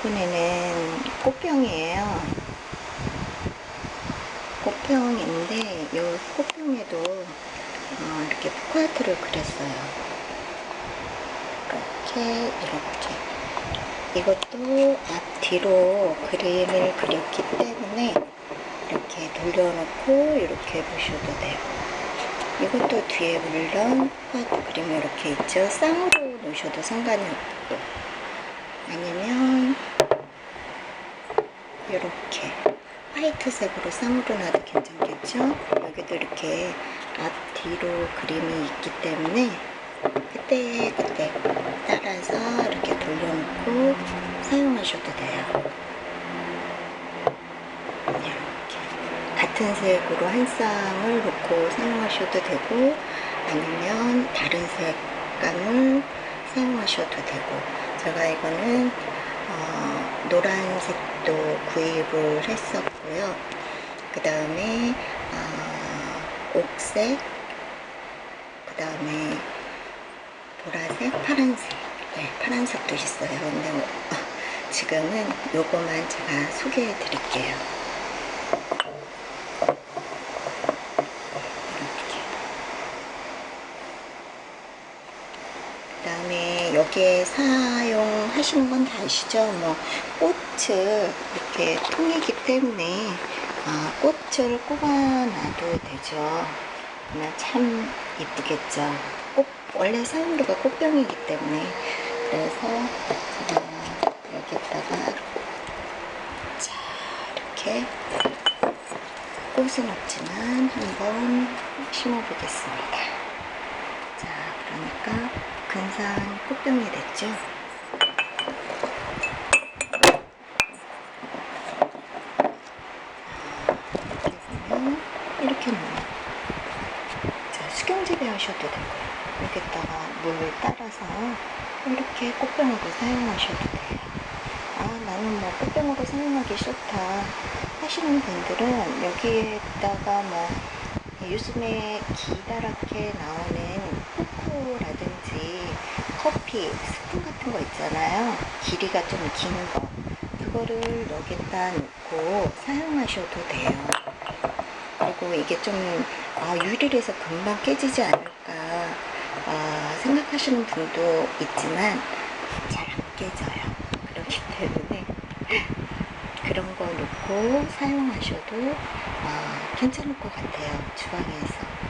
이번에는 꽃병이에요. 꽃병인데 이 꽃병에도 어, 이렇게 포카트를 그렸어요. 이렇게 이렇게 이것도 앞뒤로 그림을 그렸기 때문에 이렇게 돌려놓고 이렇게 보셔도 돼요. 이것도 뒤에 물론 포카트 그림이 이렇게 있죠. 쌍으로 놓으셔도 상관이 없고 아니면 이렇게 화이트색으로 쌍으로 놔도 괜찮겠죠? 여기도 이렇게 앞뒤로 그림이 있기 때문에 그때 그때 따라서 이렇게 돌려놓고 사용하셔도 돼요. 이렇게 같은 색으로 한 쌍을 놓고 사용하셔도 되고 아니면 다른 색감을 사용하셔도 되고 제가 이거는 어, 노란색도 구입을 했었고요. 그 다음에 어, 옥색, 그 다음에 보라색, 파란색, 네, 파란색도 있어요. 근데 뭐, 지금은 요거만 제가 소개해 드릴게요. 이렇게. 그 다음에 여기에 사용하시는 건 다 아시죠? 뭐 꽃을 이렇게 통이기 때문에 아, 꽃을 꼽아놔도 되죠. 참 이쁘겠죠. 꽃, 원래 사용료가 꽃병이기 때문에 그래서 제가 여기다가 자 이렇게 꽃은 없지만 한번 심어보겠습니다. 자, 그러니까 근사한 꽃병이 됐죠? 이렇게 보면 이렇게. 자, 수경재배 하셔도 되고요. 여기다가 물 따라서 이렇게 꽃병으로 사용하셔도 돼요. 아, 나는 뭐 꽃병으로 사용하기 싫다 하시는 분들은 여기에다가 뭐 요즘에 기다랗게 나오는 포크라든지 커피, 스푼 같은 거 있잖아요. 길이가 좀 긴 거. 그거를 여기다 놓고 사용하셔도 돼요. 그리고 이게 좀 아, 유리라서 금방 깨지지 않을까 아, 생각하시는 분도 있지만 잘 안 깨져요. 그렇기 때문에 드시고 사용하셔도 어, 괜찮을 것 같아요. 주방에서.